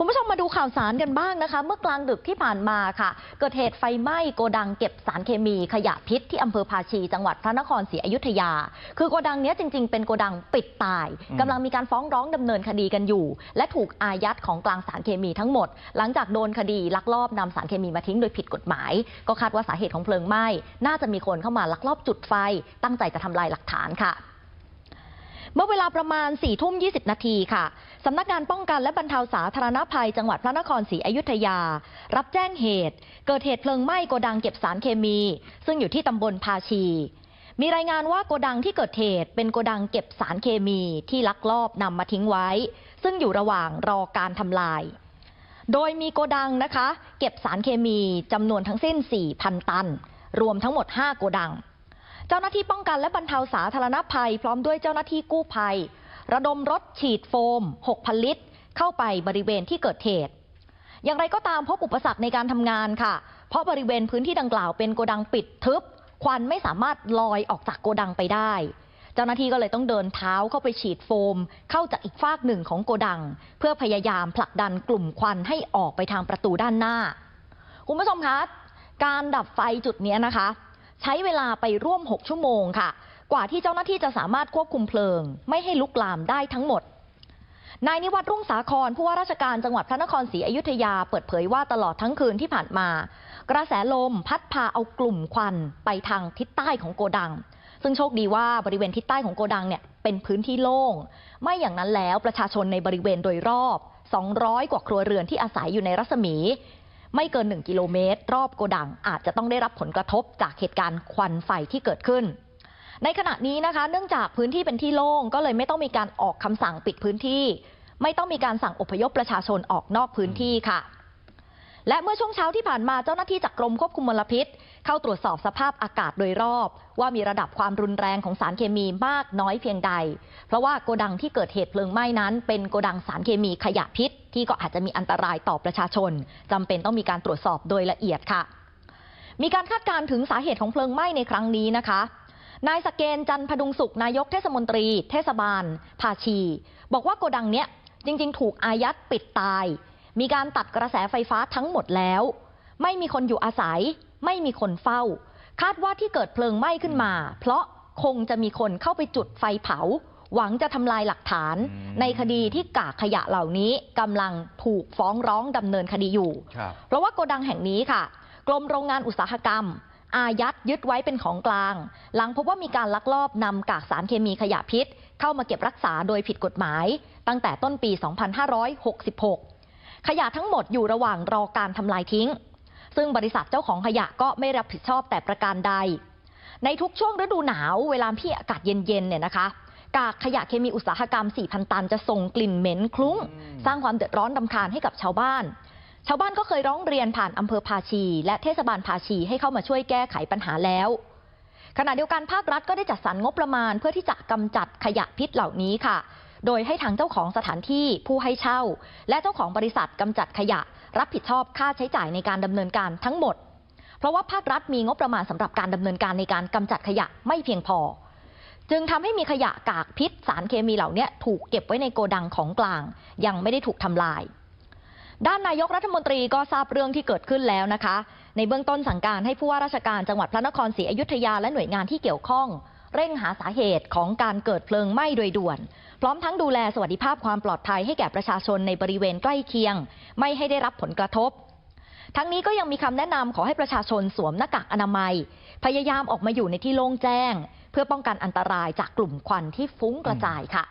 คุณผู้ชมมาดูข่าวสารกันบ้างนะคะ เมื่อกลางดึกที่ผ่านมาค่ะ เกิดเหตุไฟไหม้โกดังเก็บสารเคมีขยะพิษที่อำเภอภาชี จังหวัดพระนครศรีอยุธยา คือโกดังเนี้ยจริง ๆ เป็นโกดังปิดตายอืมกำลังมีการฟ้องร้องดำเนินคดีกันอยู่ และถูกอายัดของกลางสารเคมีทั้งหมด หลังจากโดนคดีลักลอบนำสารเคมีมาทิ้งโดยผิดกฎหมาย ก็คาดว่าสาเหตุของเพลิงไหม้น่าจะมีคนเข้ามาลักลอบจุดไฟ ตั้งใจจะทำลายหลักฐานค่ะ เมื่อเวลาประมาณ4ี่ทุ่มยีนาทีค่ะสำนักงานป้องกันและบรรเทาสาธารณภัย จังหวัดพระนครศรีอยุธยา รับแจ้งเหตุ เกิดเหตุเพลิงไหม้โกดังเก็บสารเคมี ซึ่งอยู่ที่ตำบลภาชี มีรายงานว่าโกดังที่เกิดเหตุเป็นโกดังเก็บสารเคมีที่ลักลอบนำมาทิ้งไว้ ซึ่งอยู่ระหว่างรอการทำลาย โดยมีโกดังนะคะ เก็บสารเคมีจำนวนทั้งสิ้น 4,000 ตัน รวมทั้งหมด 5 โกดัง เจ้าหน้าที่ป้องกันและบรรเทาสาธารณภัย พร้อมด้วยเจ้าหน้าที่กู้ภัย ระดมรถฉีดโฟม 6,000 ลิตร เข้าไปบริเวณที่เกิดเหตุ อย่างไรก็ตามพบอุปสรรคในการทำงานค่ะ เพราะบริเวณพื้นที่ดังกล่าวเป็นโกดังปิดทึบ ควันไม่สามารถลอยออกจากโกดังไปได้ เจ้าหน้าที่ก็เลยต้องเดินเท้าเข้าไปฉีดโฟม เข้าจากอีกฟากหนึ่งของโกดัง เพื่อพยายามผลักดันกลุ่มควันให้ออกไปทางประตูด้านหน้า คุณผู้ชมคะ การดับไฟจุดนี้นะคะ ช้เวลาไปร่วม 6 ชั่วโมงค่ะ กว่าที่เจ้าหน้าที่จะสามารถควบคุมเพลิง ไม่ให้ลุกลามได้ทั้งหมดนายนิวัฒน์รุ่งสาครผู้ว่าราชการจังหวัดพระนครศรีอยุธยาเปิดเผยว่าตลอดทั้งคืนที่ผ่านมา กระแสลมพัดพาเอากลุ่มควันไปทางทิศใต้ของโกดัง ซึ่งโชคดีว่าบริเวณทิศใต้ของโกดังเนี่ยเป็นพื้นที่โล่ง ไม่อย่างนั้นแล้วประชาชนในบริเวณโดยรอบ 200 กว่าครัวเรือนที่อาศัยอยู่ในรัศมี ไม่เกิน 1 กิโลเมตร รอบโกดังอาจจะต้องได้รับผลกระทบจากเหตุการณ์ควันไฟที่เกิดขึ้น ในขณะนี้นะคะ เนื่องจากพื้นที่เป็นที่โล่งก็เลยไม่ต้องมีการออกคำสั่งปิดพื้นที่ ไม่ต้องมีการสั่งอพยพประชาชนออกนอกพื้นที่ค่ะ และเมื่อช่วงเช้าที่ผ่านมาเจ้าหน้าที่จากกรมควบคุมมลพิษ เข้าตรวจสอบสภาพอากาศโดยรอบ ว่ามีระดับความรุนแรงของสารเคมีมากน้อยเพียงใด เพราะว่าโกดังที่เกิดเหตุเพลิงไหม้นั้น เป็นโกดังสารเคมีขยะพิษ ที่ก็อาจจะมีอันตรายต่อประชาชนจำเป็นต้องมีการตรวจสอบโดยละเอียดค่ะ มีการคาดการณ์ถึงสาเหตุของเพลิงไหม้ในครั้งนี้นะคะนายสเกนจันพดุงสุขนายกเทศมนตรี เทศบาล ภาชี บอกว่าโกดังเนี้ยจริง ๆ ถูกอายัดปิดตาย มีการตัดกระแสไฟฟ้าทั้งหมดแล้ว ไม่มีคนอยู่อาศัย ไม่มีคนเฝ้า คาดว่าที่เกิดเพลิงไหม้ขึ้นมา เพราะคงจะมีคนเข้าไปจุดไฟเผา หวังจะทำลายหลักฐานอืมในคดีที่กากขยะเหล่านี้กำลังถูกฟ้องร้องดำเนินคดีอยู่ครับเพราะว่าโกดังแห่งนี้ค่ะ กรมโรงงานอุตสาหกรรม อายัดยึดไว้เป็นของกลาง หลังพบว่ามีการลักลอบนำกากสารเคมีขยะพิษ เข้ามาเก็บรักษาโดยผิดกฎหมาย ตั้งแต่ต้นปี 2566 ขยะทั้งหมดอยู่ระหว่างรอการทำลายทิ้ง ซึ่งบริษัทเจ้าของขยะก็ไม่รับผิดชอบแต่ประการใด ในทุกช่วงฤดูหนาวเวลาที่อากาศเย็นๆเนี่ยนะคะกากขยะเคมีอุตสาหกรรม 4,000 ตันจะส่งกลิ่นเหม็นคลุ้งอืมสร้างความเดือดร้อนรำคาญให้กับชาวบ้าน ชาวบ้านก็เคยร้องเรียนผ่านอำเภอภาชี และเทศบาลภาชีให้เข้ามาช่วยแก้ไขปัญหาแล้ว ขณะเดียวกันภาครัฐก็ได้จัดสรรงบประมาณเพื่อที่จะกำจัดขยะพิษเหล่านี้ค่ะ โดยให้ทางเจ้าของสถานที่ผู้ให้เช่า และเจ้าของบริษัทกำจัดขยะ รับผิดชอบค่าใช้จ่ายในการดำเนินการทั้งหมด เพราะว่าภาครัฐมีงบประมาณสำหรับการดำเนินการในการกำจัดขยะไม่เพียงพอ จึงทำให้มีขยะกากพิษสารเคมีเหล่านี้ถูกเก็บไว้ในโกดังของกลาง ยังไม่ได้ถูกทำลายด้านนายกรัฐมนตรีก็ทราบเรื่องที่เกิดขึ้นแล้วนะคะ ในเบื้องต้นสั่งการให้ผู้ว่าราชการจังหวัดพระนครศรีอยุธยาและหน่วยงานที่เกี่ยวข้อง เร่งหาสาเหตุของการเกิดเพลิงไหม้โดยด่วน พร้อมทั้งดูแลสวัสดิภาพความปลอดภัยให้แก่ประชาชนในบริเวณใกล้เคียง ไม่ให้ได้รับผลกระทบ ทั้งนี้ก็ยังมีคำแนะนำขอให้ประชาชนสวมหน้ากากอนามัย พยายามออกมาอยู่ในที่โล่งแจ้ง เพื่อป้องกันอันตรายจากกลุ่มควันที่ฟุ้งกระจายค่ะ